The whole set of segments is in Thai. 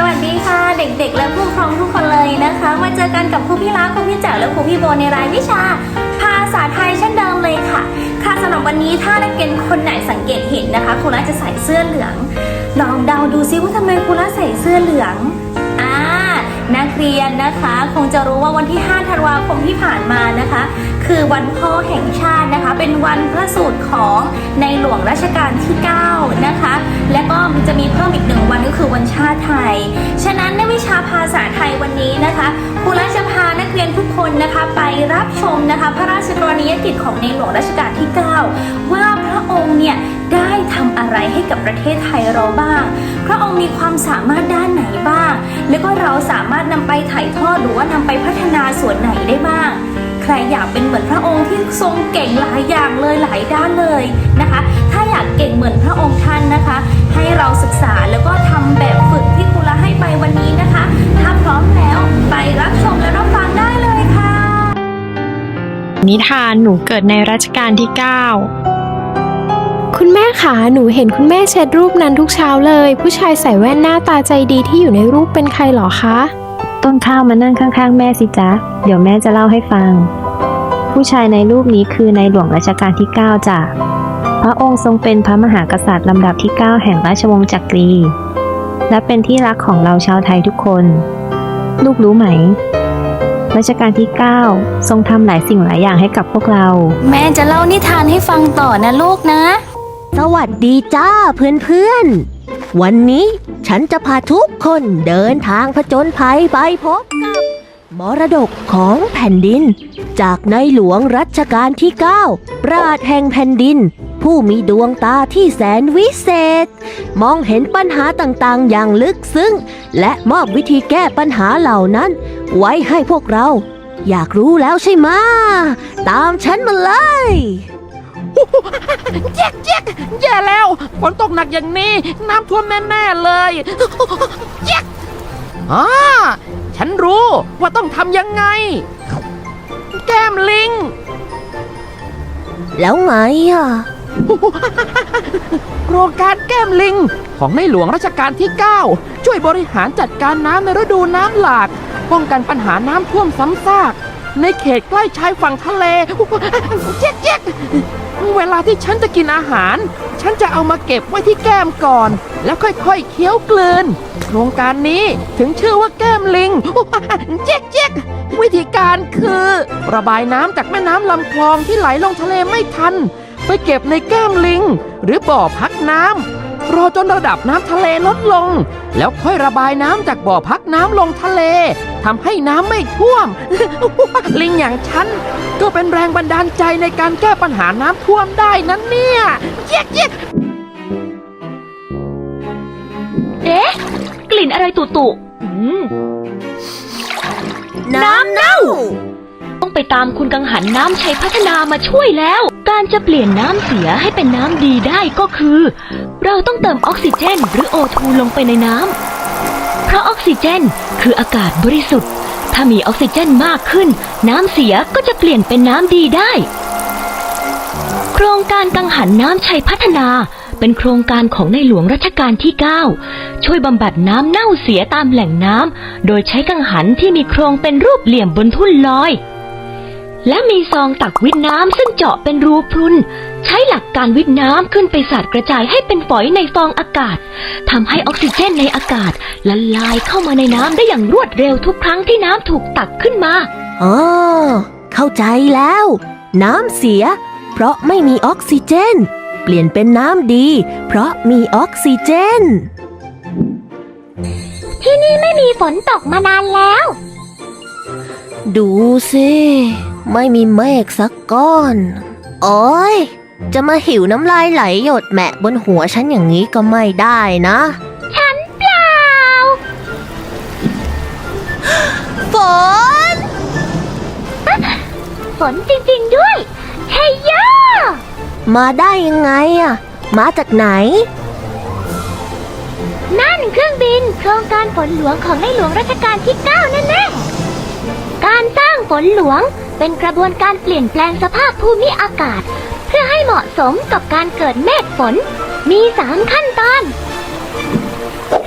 สวัสดีค่ะ เด็กๆ และผู้ปกครองทุกคนเลยนะคะ มาเจอกันกับครูพี่รักครูพี่แจ๋วและครูพี่โบในรายวิชา ภาษาไทยเช่นเดิมเลยค่ะ ค่ะสำหรับวันนี้ถ้านักเรียนคนไหนสังเกตเห็นนะคะครูรักจะใส่เสื้อเหลือง ลองเดาดูซิว่าทำไมครูรักใส่เสื้อเหลือง นักเรียนนะคะ คงจะรู้ว่าวันที่ 5 ธันวาคมที่ผ่านมานะคะ คือวันพ่อแห่งชาตินะคะ เป็นวันพระสูตรของในหลวงรัชกาลที่ 9 นะคะ และก็มันจะมีเพิ่มอีกหนึ่งวันก็คือวันชาติไทย ฉะนั้นในวิชาภาษาไทยวันนี้นะคะ ครูรัชจะพานักเรียนทุกคนนะคะไปรับชมนะคะพระราชกรณียกิจของในหลวงรัชกาลที่ 9 ว่าพระองค์เนี่ยได้ทำอะไรให้กับประเทศไทยเราบ้าง พระองค์มีความสามารถด้านไหนบ้าง แล้วก็เราสามารถนำไปถ่ายทอดหรือว่านำไปพัฒนาส่วนไหนได้บ้าง ใครอยากเป็นเหมือนพระองค์ที่ทรงเก่งหลายอย่างเลยหลายด้านเลยนะคะ ถ้าอยากเก่งเหมือนพระองค์ท่านนะคะ ให้เราศึกษาแล้วก็ นิทานหนูเกิดในรัชกาลที่ 9 คุณแม่คะหนูเห็นคุณแม่เช็ดรูปนั้นทุกเช้าเลย ผู้ชายใส่แว่นหน้าตาใจดีที่อยู่ในรูปเป็นใครเหรอคะ ต้นข้าวมานั่งข้างๆ แม่สิจ๊ะ เดี๋ยวแม่จะเล่าให้ฟัง ผู้ชายในรูปนี้คือในหลวงรัชกาลที่ 9จ้ะพระองค์ทรงเป็นพระมหากษัตริย์ลำดับที่ 9 แห่งราชวงศ์จักรี และเป็นที่รักของเราชาวไทยทุกคน ลูกรู้ไหม รัชกาลที่ 9 ทรงทำหลายสิ่งหลายอย่างให้กับพวกเรา แม่จะเล่านิทานให้ฟังต่อนะลูกนะ สวัสดีจ้าเพื่อนๆ วันนี้ฉันจะพาทุกคนเดินทางผจญภัยไปพบกับมรดกของแผ่นดิน จากในหลวงรัชกาลที่ 9 ปราดแห่งแผ่นดิน ผู้มีดวงตาที่แสนวิเศษ มองเห็นปัญหาต่างๆ อย่างลึกซึ้ง และมอบวิธีแก้ปัญหาเหล่านั้น ไว้ให้พวกเรา อยากรู้แล้วใช่ไหมะตามฉันมาเลยแจ๊กแจ๊กแย่แล้วฝนตกหนักอย่างนี้ น้ำท่วมแน่ๆเลยแจ๊กอ่าฉันรู้ว่าต้องทำยังไง แก้มลิง แล้วไงอะ โครงการแก้มลิง ของในหลวงรัชกาลที่ 9 ช่วยบริหารจัดการน้ำในฤดูน้ำหลาก ป้องกันปัญหาน้ำท่วมซ้ำซาก ในเขตใกล้ชายฝั่งทะเลเจ๊กเจ๊กเวลาที่ฉันจะกินอาหาร ฉันจะเอามาเก็บไว้ที่แก้มก่อน แล้วค่อยๆเคี้ยวกลืน โครงการนี้ถึงชื่อว่าแก้มลิงเจ๊กเจ๊กวิธีการคือ ระบายน้ำจากแม่น้ำลำคลองที่ไหลลงทะเลไม่ทัน ไปเก็บในแก้มลิง หรือบ่อพักน้ำรอจนระดับน้ำทะเลลดลง แล้วค่อยระบายน้ำจากบ่อพักน้ำลงทะเลทำให้น้ำไม่ท่วม ลิงอย่างฉันก็เป็นแรงบันดาลใจในการแก้ปัญหาน้ำท่วมได้นั้นเนี่ยเจ๊กเจ๊กเอ๊ะกลิ่นอะไรตุตุอืมน้ำเน่า ต้องไปตามคุณกังหันน้ำชัยพัฒนามาช่วยแล้ว การจะเปลี่ยนน้ำเสียให้เป็นน้ำดีได้ก็คือ เราต้องเติมออกซิเจนหรือโอทูลงไปในน้ำเพราะออกซิเจนคืออากาศบริสุทธิ์ ถ้ามีออกซิเจนมากขึ้น น้ำเสียก็จะเปลี่ยนเป็นน้ำดีได้ โครงการกังหันน้ำชัยพัฒนา เป็นโครงการของในหลวงรัชกาลที่ 9 ช่วยบำบัดน้ำเน่าเสียตามแหล่งน้ำโดยใช้กังหันที่มีโครงเป็นรูปเหลี่ยมบนทุ่นลอย และมีซองตักวิทน้ำซึ่งเจาะเป็นรูพรุน ใช้หลักการวิทน้ำขึ้นไปสาดกระจายให้เป็นฝอยในฟองอากาศทำให้ออกซิเจนในอากาศละลายเข้ามาในน้ำได้อย่างรวดเร็วทุกครั้งที่น้ำถูกตักขึ้นมาอ๋อเข้าใจแล้ว น้ำเสีย เพราะไม่มีออกซิเจน เปลี่ยนเป็นน้ำดี เพราะมีออกซิเจน ที่นี่ไม่มีฝนตกมานานแล้ว ดูสิ ไม่มีเมฆสักก้อน โอ้ย จะมาหิวน้ำลายไหลหยดแหมะบนหัวฉันอย่างนี้ก็ไม่ได้นะ ฉันเปล่า ฝน ฝนจริงๆด้วยเฮ้ยย่ามาได้ยังไงอะมาจากไหน นั่นเครื่องบินโครงการฝนหลวงของในหลวงรัชกาลที่9นั่นแน่การสร้างฝนหลวง เป็นกระบวนการเปลี่ยนแปลงสภาพภูมิอากาศ เพื่อให้เหมาะสมกับการเกิดเมฆฝน มี3ขั้นตอน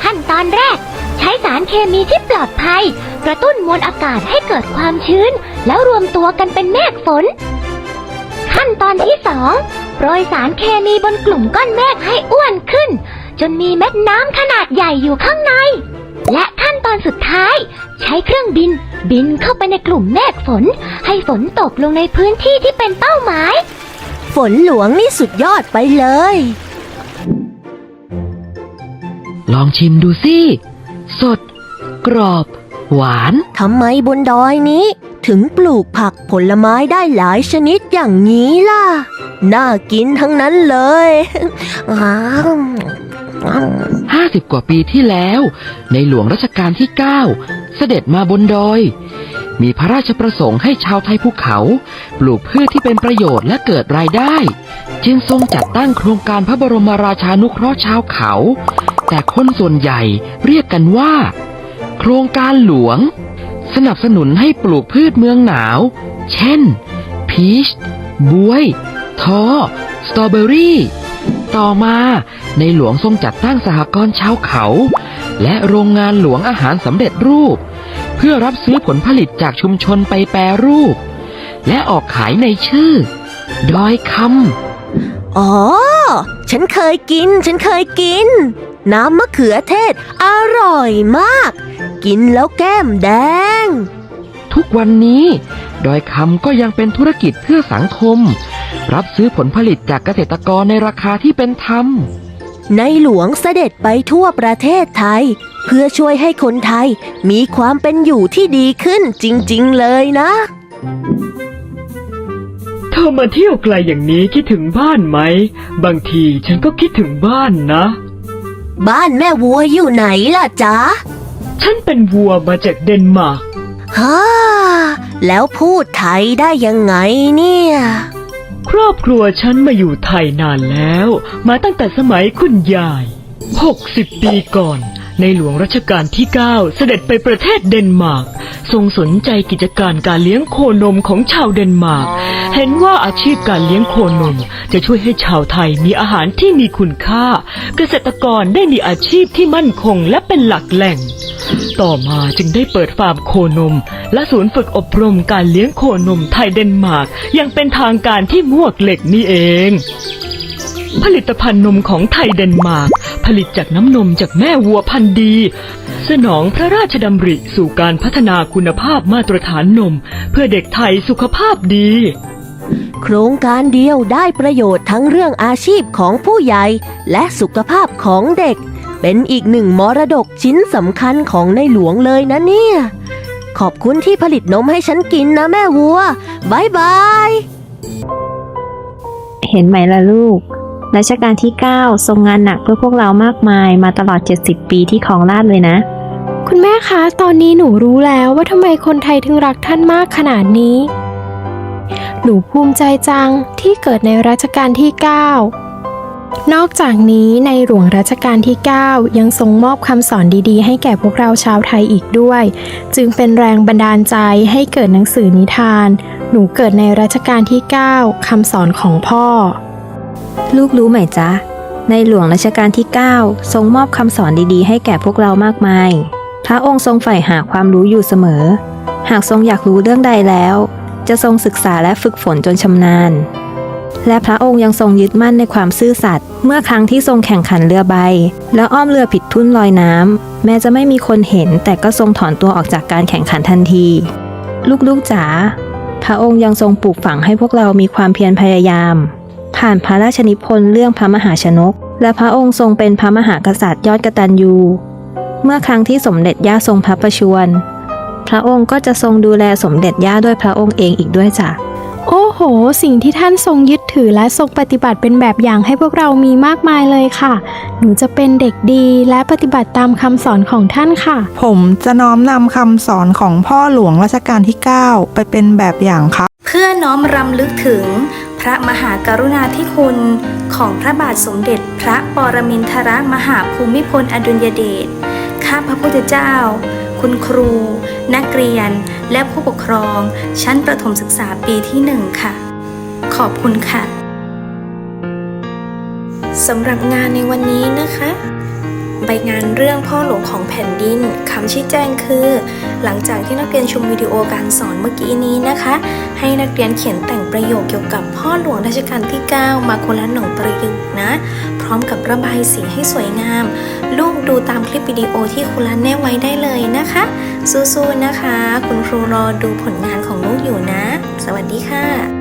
ขั้นตอนแรก ใช้สารเคมีที่ปลอดภัย กระตุ้นมวลอากาศให้เกิดความชื้น แล้วรวมตัวกันเป็นเมฆฝน ขั้นตอนที่สองโปรยสารเคมีบนกลุ่มก้อนเมฆให้อ้วนขึ้น จนมีเม็ดน้ำขนาดใหญ่อยู่ข้างใน และขั้นตอนสุดท้าย ใช้เครื่องบิน บินเข้าไปในกลุ่มเมฆฝน ให้ฝนตกลงในพื้นที่ที่เป็นเป้าหมาย ฝนหลวงนี่สุดยอดไปเลย ลองชิมดูสิ สด กรอบ หวาน ทำไมบนดอยนี้ ถึงปลูกผักผลไม้ได้หลายชนิดอย่างนี้ล่ะ น่ากินทั้งนั้นเลยอ้าว 50 กว่าปีที่แล้ว ในหลวงรัชกาลที่ 9 เสด็จมาบนดอย มีพระราชประสงค์ให้ชาวไทยภูเขา ปลูกพืชที่เป็นประโยชน์และเกิดรายได้ จึงทรงจัดตั้งโครงการพระบรมราชานุเคราะห์ชาวเขา แต่คนส่วนใหญ่เรียกกันว่า โครงการหลวง สนับสนุนให้ปลูกพืชเมืองหนาว เช่น พีช บวยท้อสตรอเบอรี่ ต่อมาในหลวงทรงจัดตั้งสหกรณ์ชาวเขา และโรงงานหลวงอาหารสำเร็จรูป เพื่อรับซื้อผลผลิตจากชุมชนไปแปรรูป และออกขายในชื่อ ดอยคอ๋อ ฉันเคยกิน ฉันเคยกิน น้ำมะเขือเทศ อร่อยมาก กินแล้วแก้มแดงำทุกวันนี้ ดอยคำก็ยังเป็นธุรกิจเพื่อสังคม รับซื้อผลผลิตจากเกษตรกรในราคาที่เป็นธรรม ในหลวงเสด็จไปทั่วประเทศไทย เพื่อช่วยให้คนไทยมีความเป็นอยู่ที่ดีขึ้นจริง ๆ เลยนะ เธอมาเที่ยวไกลอย่างนี้คิดถึงบ้านไหม บางทีฉันก็คิดถึงบ้านนะ บ้านแม่วัวอยู่ไหนล่ะจ๊ะฉันเป็นวัวมาจากเดนมาร์กฮ่าแล้วพูดไทยได้ยังไงเนี่ย ครอบครัวฉันมาอยู่ไทยนานแล้ว มาตั้งแต่สมัยคุณยาย 60 ปีก่อน ในหลวงรัชกาลที่ 9 เสด็จไปประเทศเดนมาร์ก ทรงสนใจกิจการการเลี้ยงโคนมของชาวเดนมาร์ก เห็นว่าอาชีพการเลี้ยงโคนม จะช่วยให้ชาวไทยมีอาหารที่มีคุณค่า เกษตรกรได้มีอาชีพที่มั่นคงและเป็นหลักแหล่ง ต่อมาจึงได้เปิดฟาร์มโคนม และศูนย์ฝึกอบรมการเลี้ยงโคนมไทยเดนมาร์กยังเป็นทางการที่มวกเหล็กนี่เอง ผลิตภัณฑ์นมของไทยเดนมาร์กผลิตจากน้ำนมจากแม่วัวพันธุ์ดี สนองพระราชดำริสู่การพัฒนาคุณภาพมาตรฐานนม เพื่อเด็กไทยสุขภาพดี โครงการเดียวได้ประโยชน์ทั้งเรื่องอาชีพของผู้ใหญ่และสุขภาพของเด็ก เป็นอีกหนึ่งมรดกชิ้นสำคัญของในหลวงเลยนะเนี่ย ขอบคุณที่ผลิตนมให้ฉันกินนะแม่วัวบายบาย เห็นไหมล่ะลูก รัชกาลที่ 9 ทรงงานหนักเพื่อพวกเรามากมายมาตลอด 70 ปีที่ครองราชย์เลยนะ คุณแม่คะ ตอนนี้หนูรู้แล้วว่าทำไมคนไทยถึงรักท่านมากขนาดนี้ หนูภูมิใจจังที่เกิดในรัชกาลที่ 9 นอกจากนี้ในหลวงรัชกาลที่ 9 ยังทรงมอบคำสอนดีๆ ให้แก่พวกเราชาวไทยอีกด้วย จึงเป็นแรงบันดาลใจให้เกิดหนังสือนิทาน หนูเกิดในรัชกาลที่ 9 คำสอนของพ่อ ลูกรู้ไหมจ๊ะ ในหลวงรัชกาลที่ 9 ทรงมอบคำสอนดีๆ ให้แก่พวกเรามากมาย พระองค์ทรงใฝ่หาความรู้อยู่เสมอ หากทรงอยากรู้เรื่องใดแล้ว จะทรงศึกษาและฝึกฝนจนชำนาญ และพระองค์ยังทรงยึดมั่นในความซื่อสัตย์เมื่อครั้งที่ทรงแข่งขันเรือใบ แล้วอ้อมเรือผิดทุ่นลอยน้ำแม้จะไม่มีคนเห็น แต่ก็ทรงถอนตัวออกจากการแข่งขันทันที ลูกๆจ๋าพระองค์ยังทรงปลูกฝังให้พวกเรามีความเพียรพยายาม ผ่านพระราชนิพนธ์เรื่องพระมหาชนก และพระองค์ทรงเป็นพระมหากษัตริย์ยอดกตัญญูเมื่อครั้งที่สมเด็จย่าทรงพระประชวรพระองค์ก็จะทรงดูแลสมเด็จย่าด้วยพระองค์เองอีกด้วยจ้ะ โอ้โห สิ่งที่ท่านทรงยึดถือและทรงปฏิบัติเป็นแบบอย่างให้พวกเรามีมากมายเลยค่ะ หนูจะเป็นเด็กดีและปฏิบัติตามคำสอนของท่านค่ะ ผมจะน้อมนำคำสอนของพ่อหลวงรัชกาลที่ 9 ไปเป็นแบบอย่างครับ เพื่อน้อมรำลึกถึงพระมหากรุณาธิคุณของพระบาทสมเด็จพระปรมินทรมหาภูมิพลอดุลยเดช ข้าพระพุทธเจ้า คุณครู นักเรียน และผู้ปกครอง ชั้นประถมศึกษาปีที่หนึ่งค่ะ ขอบคุณค่ะสำหรับงานในวันนี้นะคะ ใบงานเรื่องพ่อหลวงของแผ่นดินคำชี้แจงคือ หลังจากที่นักเรียนชมวิดีโอการสอนเมื่อกี้นี้นะคะ ให้นักเรียนเขียนแต่งประโยคเกี่ยวกับพ่อหลวงรัชกาลที่ 9 มาคนละหนึ่งประโยคนะ พร้อมกับระบายสีให้สวยงาม ลูกดูตามคลิปวิดีโอที่ครูรันแนบไว้ได้เลยนะคะ สู้ๆนะคะ คุณครูรอดูผลงานของลูกอยู่นะ สวัสดีค่ะ